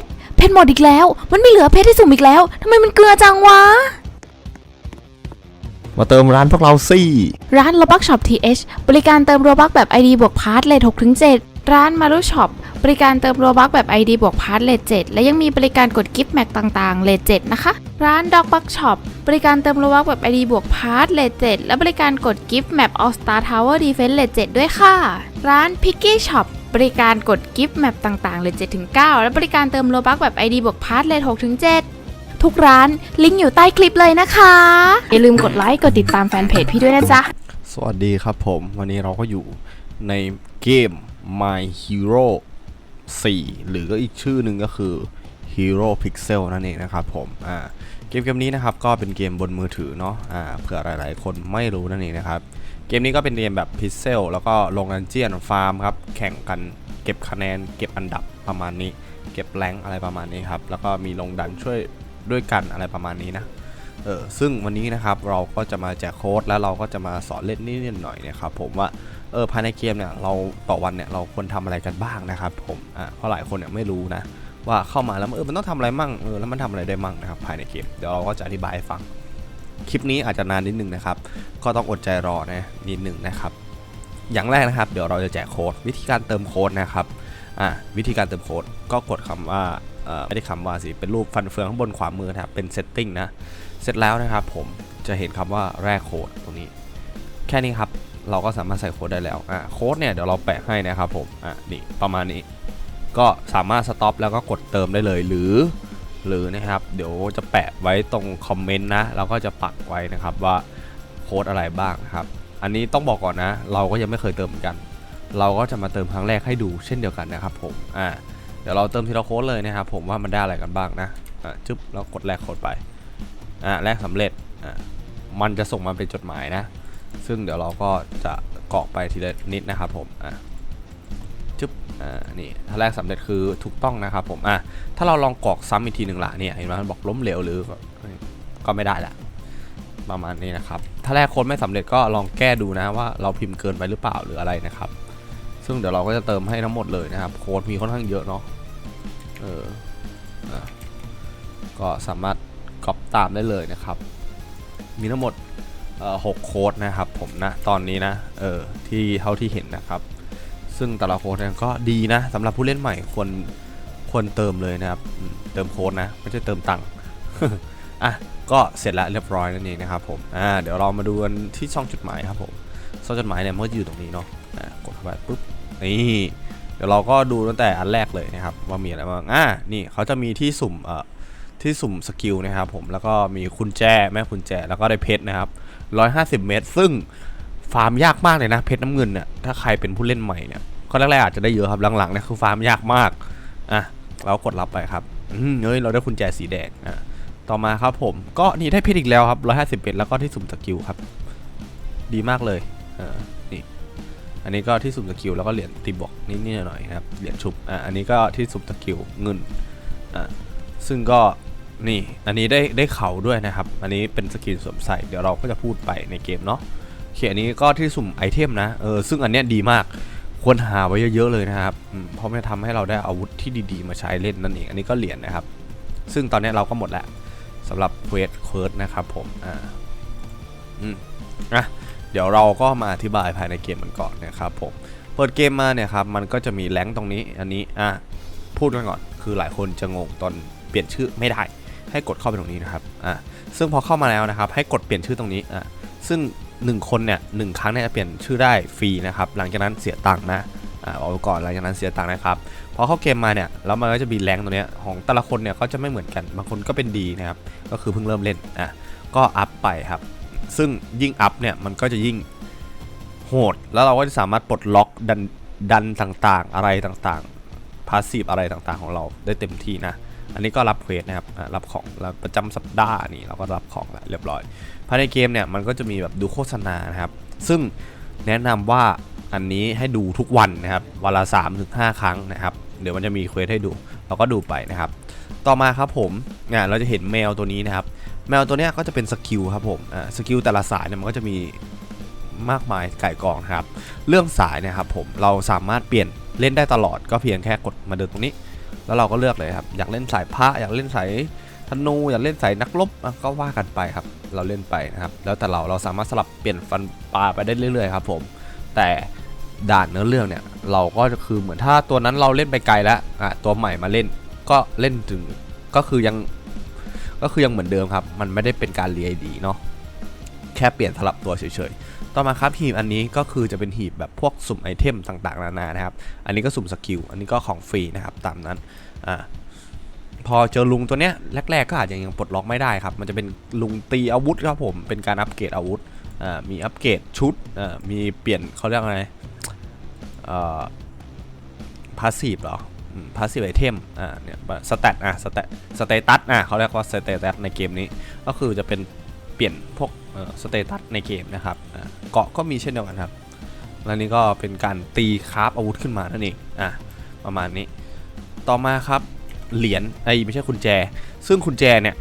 ชร เพชรหมดอีกแล้ว มันไม่เหลือเพชรที่สุ่มอีกแล้วทำไมมันเกลือจังวะ มาเติมร้านพวกเราสิร้าน Robux Shop TH บริการเติมโรบักแบบ ID บวกพาร์ทเลท6ถึง7ร้าน Maru Shop บริการเติมโรบักแบบ ID บวกพาร์ทเลท7และยังมีบริการกดกิฟต์แม็กต่างๆเลท7นะคะ ร้าน Dog Bug Shop บริการเติมโรบักแบบ ID บวกพาร์ทเลท7และบริการกดกิฟต์แมป All Star Tower Defense เลท7ด้วยค่ะ ร้าน Picky Shop บริการกดกิฟต์แมปต่างๆเลท7ถึง9และบริการเติมโรบักแบบ ID บวกพาร์ทเลท6ถึง7ทุกร้านลิงก์อยู่ใต้คลิปเลยนะคะ อย่าลืมกดไลค์กดติดตามแฟนเพจพี่ด้วยนะจ๊ะ สวัสดีครับผม วันนี้เราก็อยู่ในเกม My Hero 4 หรือก็อีกชื่อหนึ่งก็คือ Hero Pixel นั่นเองนะครับผมอ่า มเกมนี้นะครับก็เป็นเกมบนมือถือเนาะอ่าเผื่อหลาย ๆ คนไม่รู้นั่นเองนะครับ เกมนี้ก็เป็นเกมแบบ Pixel แล้วก็ลงดันเจียนฟาร์มครับแข่งกันเก็บคะแนน เก็บอันดับประมาณนี้ เก็บแรงอะไรประมาณนี้ครับแล้วก็มีลงดันช่วยด้วยกันอะไรประมาณนี้นะเออซึ่งวันนี้นะครับเราก็จะมาแจกโค้ดแล้วเราก็จะมาสอนเล่นนิดๆหน่อยๆนะครับผมว่าเออภายในเกมเนี่ยเราต่อวันเนี่ยเราควรทำอะไรกันบ้างนะครับผมอ่าเพราะหลายคนเนี่ยไม่รู้นะ ว่าเข้ามาแล้วเออมันต้องทำอะไรมั่งเออแล้วมันทำอะไรได้มั่งนะครับภายในเกมเดี๋ยวเราก็จะอธิบายให้ฟัง คลิปนี้อาจจะนานนิดนึงนะครับ ก็ต้องอดใจรอนะนิดนึงนะครับ อย่างแรกนะครับ เดี๋ยวเราจะแจกโค้ดวิธีการเติมโค้ดนะครับอ่าวิธีการเติมโค้ดก็กดคำว่าเอ่อไม่ได้คำว่าสิเป็นรูปฟันเฟืองข้างบนขวามือนะครับเป็น setting นะเสร็จแล้วนะครับ ผมจะเห็นคำว่าแรกโค้ดตรงนี้ แค่นี้ครับเราก็สามารถใส่โค้ดได้แล้วอะโค้ดเนี่ยเดี๋ยวเราแปะให้นะครับผมอะนี่ประมาณนี้ ก็สามารถสต็อปแล้วก็กดเติมได้เลยหรือหรือนะครับเดี๋ยวจะแปะไว้ตรงคอมเมนต์นะแล้วก็จะปักไว้นะครับว่าโค้ดอะไรบ้างนะครับ อันนี้ต้องบอกก่อนนะ เราก็ยังไม่เคยเติมเหมือนกัน เราก็จะมาเติมครั้งแรกให้ดูเช่นเดียวกันนะครับผมอ่าเดี๋ยวเราเติมทีละโค้ดเลยนะครับผมว่ามันได้อะไรกันบ้างนะอะจึ๊บแล้วกดแรกโค้ดไปอะแรกสำเร็จอะมันจะส่งมาเป็นจดหมายนะ ซึ่งเดี๋ยวเราก็จะกรอกไปทีละนิดนะครับผมอะ จุ๊บอ่านี่ถ้าแรกสำเร็จคือถูกต้องนะครับผมอะถ้าเราลองกรอกซ้ำอีกทีหนึ่งละเนี่ยเห็นไหมมันบอกล้มเหลวหรือก็ไม่ได้ละประมาณนี้นะครับ ถ้าแรกค้ดไม่สำเร็จก็ลองแก้ดูนะว่าเราพิมพ์เกินไปหรือเปล่าหรืออะไรนะครับ ซึ่งเดี๋ยวเราก็จะเติมให้ทั้งหมดเลยนะครับ โค้ดมีค่อนข้างเยอะเนาะเออก็สามารถก๊อปตามได้เลยนะครับ มีทั้งหมดหกโค้ดนะครับผมนะตอนนี้นะเออที่เท่าที่เห็นนะครับ ซึ่งแต่ละโค้ดเนี่ยก็ดีนะสำหรับผู้เล่นใหม่ควรควรเติมเลยนะครับ เติมโค้ดนะ ไม่ใช่เติมตังค์อะก็เสร็จแล้วเรียบร้อยนั่นเองนะครับผมอ่าเดี๋ยวเรามาดูกันที่ช่องจดหมายครับผมช่องจดหมายเนี่ยมันก็อยู่ตรงนี้เนาะอ่ากดเข้าไปปุ๊บนี่เดี๋ยวเราก็ดูตั้งแต่อันแรกเลยนะครับว่ามีอะไรบ้างอ่านี่เขาจะมีที่สุ่มเอ่อที่สุ่มสกิลนะครับผมแล้วก็มีคุณแจแม่คุณแจแล้วก็ได้เพชรนะครับ150 เมตร ซึ่ง ฟาร์มยากมากเลยนะเพชรน้ำเงินเนี่ยถ้าใครเป็นผู้เล่นใหม่เนี่ยก็แรกๆอาจจะได้เยอะครับหลังๆเนี่ยคือฟาร์มยากมากอะเรากดรับไปครับเฮ้ยเราได้คุณแจสีแดงอะต่อมาครับผมก็นี่ได้เพชรอีกแล้วครับ 150เมตรแล้วก็ที่สุ่มสกิลครับ ดีมากเลยอ่านี่อันนี้ก็ที่สุ่มสกิลแล้วก็เหรียญตีบวกนิดๆหน่อยๆนะครับเหรียญชุบอะอันนี้ก็ที่สุ่มสกิลเงินอะซึ่งก็นี่อันนี้ได้ได้เขาด้วยนะครับ อันนี้เป็นสกินสวมใส่เดี๋ยวเราก็จะพูดไปในเกมเนาะ เคอันนี้ก็ที่สุ่มไอเทมนะเออซึ่งอันเนี้ยดีมากควรหาไว้เยอะๆเลยนะครับเพราะมันทำให้เราได้อาวุธที่ดีๆ มาใช้เล่นนั่นเองอันนี้ก็เหรียญนะครับ ซึ่งตอนนี้เราก็หมดแล้วสำหรับเควสเควสนะครับผมอ่าอืมอะเดี๋ยวเราก็มาอธิบายภายในเกมมันก่อนนะครับผมเปิดเกมมาเนี่ยครับมันก็จะมีแรงตรงนี้อันนี้อะพูดกันก่อนคือหลายคนจะงงตอนเปลี่ยนชื่อไม่ได้ให้กดเข้าไปตรงนี้นะครับอ่าซึ่งพอเข้ามาแล้วนะครับ ให้กดเปลี่ยนชื่อตรงนี้อ่าซึ่ง 1คนเนี่ยหครั้งเนี่ยจะเปลี่ยนชื่อได้ฟรีนะครับ หลังจากนั้นเสียตังค์นะอ่าเอาไว้ก่อนหลังจากนั้นเสียตังค์นะครับพอเข้าเกมมาเนี่ยแล้วมันก็จะมีแรงตัวเนี้ยของแต่ละคนเนี่ยก็จะไม่เหมือนกันบางคนก็เป็นดีนะครับก็คือเพิ่งเริ่มเล่นอะก็อัพไปครับ ซึ่งยิ่งอัพเนี่ยมันก็จะยิ่งโหด แล้วเราก็จะสามารถปลดล็อกดันดันต่างๆ อะไรต่างๆพาสซีฟอะไรต่างๆของเราได้เต็มที่นะ อันนี้ก็รับเควสนะครับรับของประจำสัปดาห์นี่เราก็รับของแล้วเรียบร้อยภายในเกมเนี่ยมันก็จะมีแบบดูโฆษณานะครับ ซึ่งแนะนำว่าอันนี้ให้ดูทุกวันนะครับวันละ3ถึง5ครั้งนะครับ เดี๋ยวมันจะมีเควสให้ดู เราก็ดูไปนะครับ ต่อมาครับผมอะเราจะเห็นแมวตัวนี้นะครับ แมวตัวนี้ก็จะเป็นสกิลครับผมสกิลแต่ละสายเนี่ยมันก็จะมีมากมายไก่กองนะครับ เรื่องสายนะครับผมเราสามารถเปลี่ยนเล่นได้ตลอดก็เพียงแค่กดมาเดินตรงนี้ แล้วเราก็เลือกเลยครับ อยากเล่นสายพระอยากเล่นสายธนูอยากเล่นสายนักรบก็ว่ากันไปครับ เราเล่นไปนะครับ แล้วแต่เราเราสามารถสลับเปลี่ยนฟันปลาไปได้เรื่อยๆครับผม แต่ด่านเนื้อเรื่องเนี่ยเราก็คือเหมือนถ้าตัวนั้นเราเล่นไปไกลแล้วอะตัวใหม่มาเล่นก็เล่นถึงก็คือยังก็คือยังเหมือนเดิมครับ มันไม่ได้เป็นการเรียดีเนาะแค่เปลี่ยนสลับตัวเฉยๆ ต่อมาครับหีบอันนี้ก็คือจะเป็นหีบแบบพวกสุ่มไอเทมต่างๆนานานะครับ อันนี้ก็สุ่มสกิล อันนี้ก็ของฟรีนะครับตามนั้น อ่า พอเจอลุงตัวเนี้ยแรกๆก็อาจจะยังปลดล็อกไม่ได้ครับ มันจะเป็นลุงตีอาวุธครับผม เป็นการอัปเกรดอาวุธ อ่า มีอัปเกรดชุด อ่า มีเปลี่ยนเขาเรียกอะไรอ่อพาสซีฟเหรอพาสซีฟไอเทม อ่า เนี่ย สแตทอะ สแตทสเตตัส อะเขาเรียกว่าสเตตัสในเกมนี้ ก็คือจะเป็นเปลี่ยนพวก สเตตัสในเกมนะครับเกาะก็มีเช่นเดียวกันครับ และนี่ก็เป็นการตีคราฟอาวุธขึ้นมานั่นเองอะประมาณนี้ต่อมาครับเหรียญไอ้ไม่ใช่กุญแจ ซึ่งกุญแจเนี่ย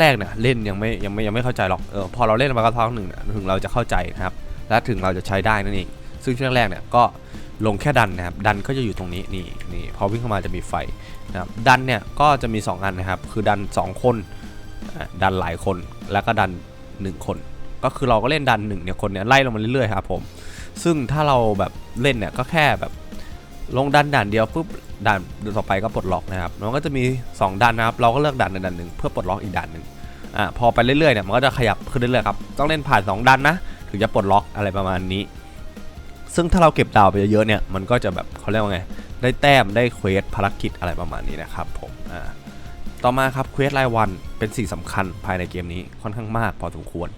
แรกๆเนี่ยเล่นยังไม่ยังไม่ยังไม่เข้าใจหรอกเออพอเราเล่นมาก็พักหนึ่งเนี่ยถึงเราจะเข้าใจนะครับและถึงเราจะใช้ได้นั่นเองซึ่งช่วงแรกเนี่ยก็ลงแค่ดันนะครับดันก็จะอยู่ตรงนี้นี่นี่พอวิ่งเข้ามาจะมีไฟนะครับดันเนี่ยก็จะมี 2 อันนะครับคือดัน 2 คนดันหลายคนแล้วก็ดัน 1 คน ก็คือเราก็เล่นดันหนึ่งเนี่ยคนเนี่ยไล่ลงมาเรื่อยๆครับผม ซึ่งถ้าเราแบบเล่นเนี่ยก็แค่แบบลงดันด่านเดียวปุ๊บด่านต่อไปก็ปลดล็อกนะครับมันก็จะมี 2ดันนะครับเราก็เลือกดันในดันหนึ่งเพื่อปลดล็อกอีกดันหนึ่งอ่าพอไปเรื่อยๆเนี่ยมันก็จะขยับขึ้นเรื่อยๆครับต้องเล่นผ่าน 2ดันนะถึงจะปลดล็อกอะไรประมาณนี้ ซึ่งถ้าเราเก็บดาวไปเยอะๆเนี่ยมันก็จะแบบเขาเรียกว่าไงได้แต้มได้เควสภารกิจอะไรประมาณนี้นะครับผมอ่า ต่อมาครับเควสรายวันเป็นสิ่งสำคัญภายในเกมนี้ค่อนข้างมากพอสมควร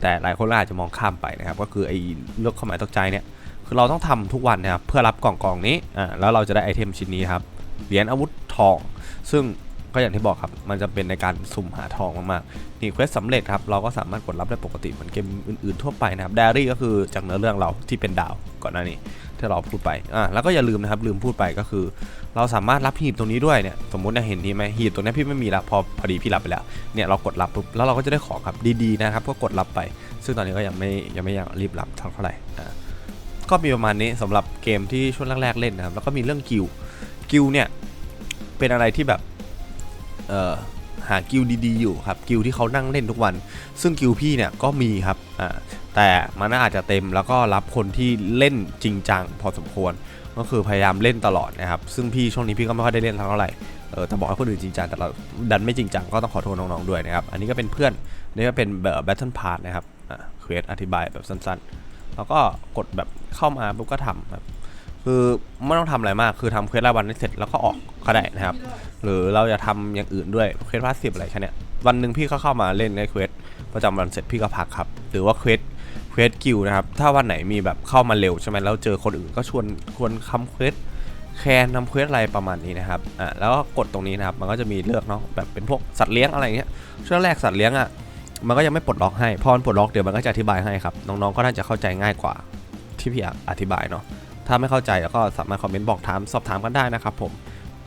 แต่หลายคนอาจจะมองข้ามไปนะครับ ก็คือไอ้เลือกความหมายตกใจเนี่ยคือเราต้องทำทุกวันนะครับเพื่อรับกล่องกล่องนี้อ่าแล้วเราจะได้ไอเทมชิ้นนี้ครับเหรียญอาวุธทอง ซึ่ง ก็อย่างที่บอกครับ มันจะเป็นในการสุ่มหาทองมากๆนี่เควสสำเร็จครับ เราก็สามารถกดรับได้ปกติเหมือนเกมอื่นๆทั่วไปนะครับไดอารี่ก็คือจากเนื้อเรื่องเราที่เป็นดาวก่อนหน้านี้ที่เราพูดไป อ่า แล้วก็อย่าลืมนะครับ ลืมพูดไปก็คือ เราสามารถรับหีบตรงนี้ด้วยเนี่ย สมมติเนี่ยเห็นนี่ไหมหีบตรงนี้พี่ไม่มีแล้วพอพอดีพี่รับไปแล้ว เนี่ยเรากดรับปุ๊บ แล้วเราก็จะได้ของครับ ดีๆนะครับ ก็กดรับไป ซึ่งตอนนี้ก็ยังไม่ยังไม่อยากรีบรับเท่าไหร่ อ่า ก็มีประมาณนี้สำหรับเกมที่ช่วงแรกๆเล่นนะครับ แล้วก็มีเรื่องกิลกิลเนี่ย เป็นอะไรที่แบบ หากิลดีๆอยู่ครับกิลที่เขานั่งเล่นทุกวัน ซึ่งกิลพี่เนี่ยก็มีครับแต่มันอาจจะเต็มแล้วก็รับคนที่เล่นจริงจังพอสมควร ก็คือพยายามเล่นตลอดนะครับซึ่งพี่ช่วงนี้พี่ก็ไม่ค่อยได้เล่นเท่าไหร่เออแต่บอกให้คนอื่นจริงจังแต่เราดันไม่จริงจังก็ต้องขอโทษน้องๆด้วยนะครับอันนี้ก็เป็นเพื่อนนี่ก็เป็นแบบ Battle Pass นะครับเควสอธิบายแบบสั้นๆ แล้วก็กดแบบเข้ามาปุ๊บก็ทำครับ คือไม่ต้องทำอะไรมากคือทำเควสรายวันให้เสร็จแล้วก็ออกก็ได้นะครับ หรือเราจะทำอย่างอื่นด้วยเควสพาสซีฟอะไรแค่เนี้ยวันหนึ่งพี่ก็เข้ามาเล่นในเควสประจำวันเสร็จพี่ก็พักครับหรือว่าเควสเควสกิลนะครับถ้าวันไหนมีแบบเข้ามาเร็วใช่ไหมแล้วเจอคนอื่นก็ชวนชวนคำเควสแคนทำเควสอะไรประมาณนี้นะครับอ่าแล้วก็กดตรงนี้นะครับมันก็จะมีเลือกเนาะแบบเป็นพวกสัตว์เลี้ยงอะไรเงี้ยช่วงแรกสัตว์เลี้ยงอะมันก็ยังไม่ปลดล็อกให้พอมันปลดล็อกเดี๋ยวมันก็จะอธิบายให้ครับน้องๆก็น่าจะเข้าใจง่ายกว่าที่พี่อธิบายเนาะ ถ้าไม่เข้าใจแล้วก็สามารถคอมเมนต์บอกถามสอบถามกันได้นะครับผม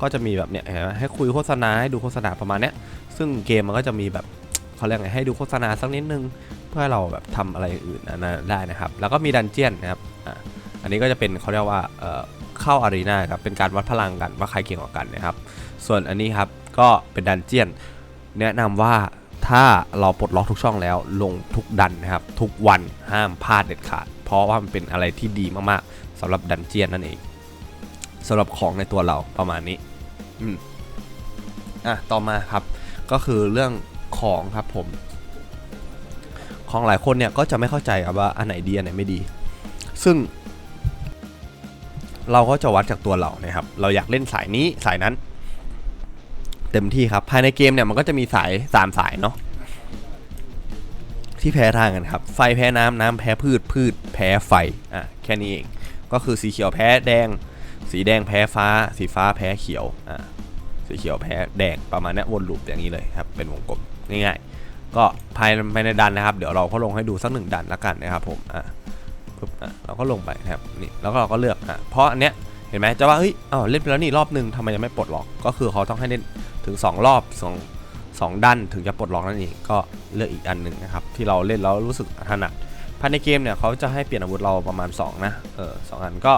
ก็จะมีแบบเนี้ยให้คุยโฆษณาให้ดูโฆษณาประมาณเนี้ยซึ่งเกมมันก็จะมีแบบเขาเรียกไงให้ดูโฆษณาสักนิดนึง เพื่อให้เราแบบทำอะไรอื่นนั้นได้นะครับ แล้วก็มีดันเจียนนะครับอ,อันนี้ก็จะเป็นเขาเรียกว่าเข้าอารีนาครับเป็นการวัดพลังกันว่าใครเก่งกว่ากันนะครับ ส่วนอันนี้ครับก็เป็นดันเจียน แนะนำว่าถ้าเราปลดล็อกทุกช่องแล้วลงทุกดันนะครับ ทุกวันห้ามพลาดเด็ดขาด เพราะว่ามันเป็นอะไรที่ดีมากๆ สำหรับดันเจียนนั่นเองสำหรับของในตัวเราประมาณนี้อืมอะต่อมาครับ ก็คือเรื่องของครับผม ของหลายคนเนี่ยก็จะไม่เข้าใจครับว่าอันไหนดีอันไหนไม่ดี ซึ่ง เราก็จะวัดจากตัวเรานะครับ เราอยากเล่นสายนี้สายนั้น เต็มที่ครับภายในเกมเนี่ยมันก็จะมีสายสามสายเนาะที่แพ้ทางกันครับ ไฟแพ้น้ำน้ำแพ้พืชพืช แพ้ไฟ อะ แค่นี้เอง ก็คือสีเขียวแพ้แดง สีแดงแพ้ฟ้า สีฟ้าแพ้เขียวอ่าสีเขียวแพ้แดงประมาณนี้วนลูปอย่างนี้เลยครับเป็นวงกลมง่ายๆก็ภายภายในดันนะครับ เดี๋ยวเราก็ลงให้ดูสักหนึ่งดันละกันนะครับผมอะปึ๊บอะเราก็ลงไปนะครับนี่แล้วก็เราก็เลือกอะเพราะอันเนี้ยเห็นไหมจะว่าเฮ้ยอ้าวเล่นไปแล้วนี่รอบหนึ่งทำไมยังไม่ปลดล็อกก็คือเขาต้องให้เล่นถึง 2 รอบสองสองดันถึงจะปลดล็อกนั่นเองก็เลือกอีกอันหนึ่งนะครับที่เราเล่นแล้วรู้สึกถนัด ภายในเกมเนี่ยเขาจะให้เปลี่ยนอาวุธเราประมาณ 2 นะเออสองอันก็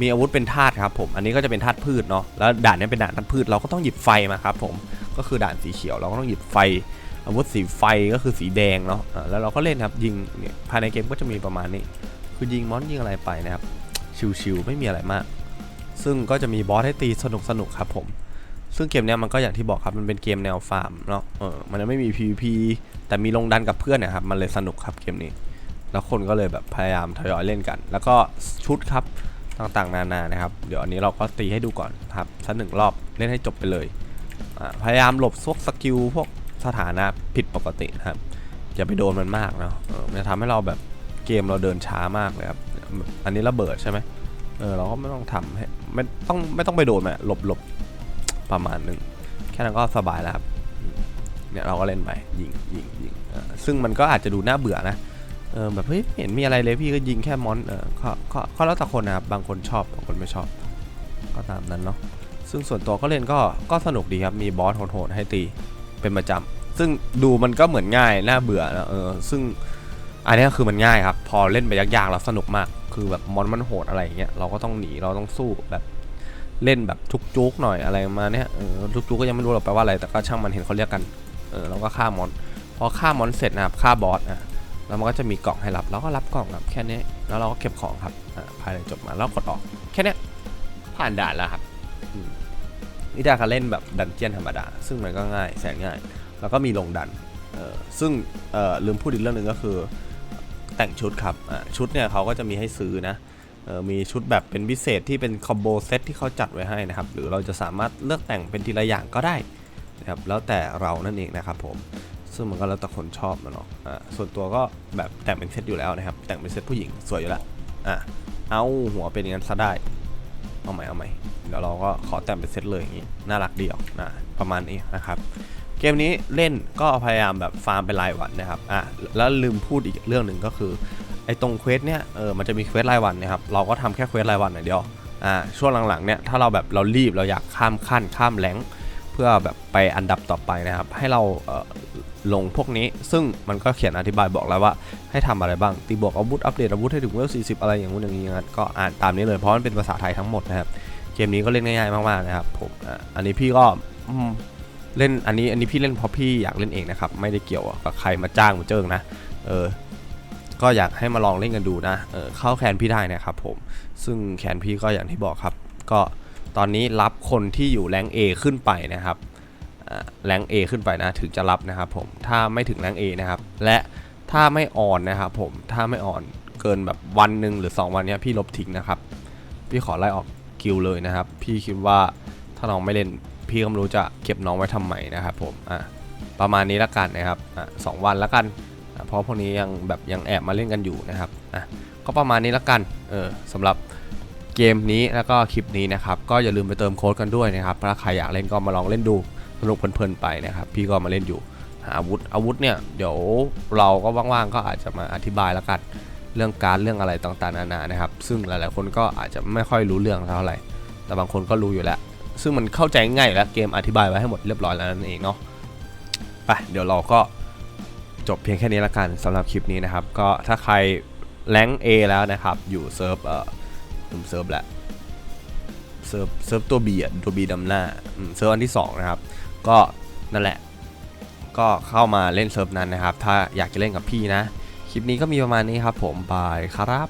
มีอาวุธเป็นธาตุครับผมอันนี้ก็จะเป็นธาตุพืชเนาะแล้วด่านนี้เป็นด่านธาตุพืชเราก็ต้องหยิบไฟมาครับผมก็คือด่านสีเขียวเราก็ต้องหยิบไฟ อาวุธสีไฟก็คือสีแดงเนาะแล้วเราก็เล่นครับยิงเนี่ยภายในเกมก็จะมีประมาณนี้ คือยิงมอนยิงอะไรไปนะครับชิวๆไม่มีอะไรมาก ซึ่งก็จะมีบอสให้ตีสนุกสนุกๆครับผม ซึ่งเกมเนี้ยมันก็อย่างที่บอกครับมันเป็นเกมแนวฟาร์มเนาะเออมันจะไม่มี PVP แต่มีลงดันกับเพื่อนเนะครับมันเลยสนุกครับเกมนี้ แล้วคนก็เลยแบบพยายามทยอยเล่นกัน แล้วก็ชุดครับต่างๆ นานานะครับ เดี๋ยวอันนี้เราก็ตีให้ดูก่อนครับสักหนึ่งรอบเล่นให้จบไปเลย พยายามหลบพวกสกิลพวกสถานะผิดปกตินะครับอย่าไปโดนมันมากเนาะเออมันจะทำให้เราแบบเกมเราเดินช้ามากเลยครับ อันนี้ระเบิดใช่ไหมเออเราก็ไม่ต้องทำให้ไม่ต้องไม่ต้องไปโดนมันหลบหลบประมาณหนึงแค่นั้นก็สบายแล้วครับเนี่ยเราก็เล่นไปยิงยิงยิงซึ่งมันก็อาจจะดูน่าเบื่อนะ เออแบบเฮ้ยเห็นมีอะไรเลยพี่ก็ยิงแค่มอนเออก็ก็ก็แล้วแต่คนนะครับบางคนชอบบางคนไม่ชอบ ก็ตามนั้นเนาะซึ่งส่วนตัวก็เล่นก็ก็สนุกดีครับมีบอสโหดๆให้ตีเป็นประจำซึ่งดูมันก็เหมือนง่ายน่าเบื่อนะเออซึ่งอันนี้คือมันง่ายครับ พอเล่นไปยากๆแล้วสนุกมาก คือแบบมอนมันโหดอะไรอย่างเงี้ยเราก็ต้องหนีเราต้องสู้แบบเล่นแบบจุกๆหน่อยอะไรมาเนี้ยเออจุกๆก็ยังไม่รู้หรอกแปลว่าอะไรแต่ก็ช่างมันเห็นเขาเรียกกันเออเราก็ฆ่ามอนพอฆ่ามอนเสร็จนะครับฆ่าบอสอะ แล้วมันก็จะมีกล่องให้รับเราก็รับกล่องครับแค่นี้แล้วเราก็เก็บของครับอ่าภายในจบมาแล้วกดออก แค่นี้ผ่านด่านแล้วครับนี่ด่านการเล่นแบบดันเจียนธรรมดา ซึ่งมันก็ง่ายแสนง่าย แล้วก็มีลงดันเออซึ่งเออลืมพูดอีกเรื่องหนึ่งก็คือแต่งชุดครับอ่าชุดเนี่ยเขาก็จะมีให้ซื้อนะเออมีชุดแบบเป็นพิเศษที่เป็นคอมโบเซตที่เขาจัดไว้ให้นะครับ หรือเราจะสามารถเลือกแต่งเป็นทีละอย่างก็ได้นะครับแล้วแต่เรานั่นเองนะครับผม ซึ่งมันก็แล้วแต่คนชอบนะเนาะอ่าส่วนตัวก็แบบแต่งเป็นเซตอยู่แล้วนะครับ แต่งเป็นเซตผู้หญิงสวยอยู่แล้วอะเอาหัวเป็นอย่างนั้นซะได้เอาใหม่เอาใหม่เดี๋ยวเราก็ขอแต่งเป็นเซตเลยอย่างนี้น่ารักดีออกนะประมาณนี้นะครับเกมนี้เล่นก็พยายามแบบฟาร์มเป็นรายวันนะครับอะแล้วลืมพูดอีกเรื่องหนึ่งก็คือไอ้ตรงเควสเนี่ยเออมันจะมีเควสรายวันนะครับเราก็ทำแค่เควสรายวันอย่างเดียวอ่าช่วงหลังๆเนี่ยถ้าเราแบบเรารีบเราอยากข้ามขั้นข้ามแรง พื่อแบบไปอันดับต่อไปนะครับ ให้เราเลงพวกนี้ ซึ่งมันก็เขียนอธิบายบอกแล้วว่าให้ทำอะไรบ้าง ตีบวกอาวุธ อัปเดตอาวุธให้ถึงเวล40 อะไรอย่างงู้นอย่างนี้งั้นก็อ่านตามนี้เลยเพราะมันเป็นภาษาไทยทั้งหมดนะครับเกมนี้ก็เล่นง่ายๆมากๆนะครับผมอันนี้พี่ก็เล่นอันนี้อันนี้พี่เล่นเพราะพี่อยากเล่นเองนะครับไม่ได้เกี่ยวกับใครมาจ้างมาเจิงนะเออก็อยากให้มาลองเล่นกันดูนะเออเข้าแคนพี่ได้นะครับผมซึ่งแคนพี่ก็อย่างที่บอกครับ ก็ ตอนนี้รับคนที่อยู่แรง A ขึ้นไปนะครับแรง A ขึ้นไปนะถึงจะรับนะครับผมถ้าไม่ถึงแรง A นะครับและถ้าไม่อ่อนนะครับผมถ้าไม่อ่อนเกินแบบวันหนึ่งหรือ 2 วันนี้พี่ลบทิ้งนะครับ พี่ขอไล่ออกกิลเลยนะครับ พี่คิดว่าถ้าน้องไม่เล่นพี่ก็ไม่รู้จะเก็บน้องไว้ทำไมนะครับผมอะประมาณนี้ละกันนะครับอะสองวันละกัน เพราะพวกนี้ยังแบบยังแอบมาเล่นกันอยู่นะครับอะก็ประมาณนี้ละกันเออสำหรับ เกมนี้แล้วก็คลิปนี้นะครับก็อย่าลืมไปเติมโค้ดกันด้วยนะครับถ้าใครอยากเล่นก็มาลองเล่นดูสนุกเพลินๆไปนะครับ พี่ก็มาเล่นอยู่หาอาวุธอาวุธเนี่ยเดี๋ยวเราก็ว่างๆก็อาจจะมาอธิบายแล้วกันเรื่องการเรื่องอะไรต่างๆนานานะครับ ซึ่งหลายๆคนก็อาจจะไม่ค่อยรู้เรื่องเท่าไหร่ แต่บางคนก็รู้อยู่แล้ว ซึ่งมันเข้าใจง่ายแล้วเกมอธิบายไว้ให้หมดเรียบร้อยแล้วนั่นเองเนาะไปเดี๋ยวเราก็จบเพียงแค่นี้ละกันสำหรับคลิปนี้นะครับ ก็ถ้าใครแรงเอแล้วนะครับ อยู่เซิร์ฟเอ่อ ผมเซิร์ฟแหละเซิร์ฟเซิร์ฟตัวบีอะตัวบีดำหน้าเซิร์ฟอันที่ 2 นะครับ ก็นั่นแหละ ก็เข้ามาเล่นเซิร์ฟนั้นนะครับ ถ้าอยากจะเล่นกับพี่นะ คลิปนี้ก็มีประมาณนี้ครับผมบายครับ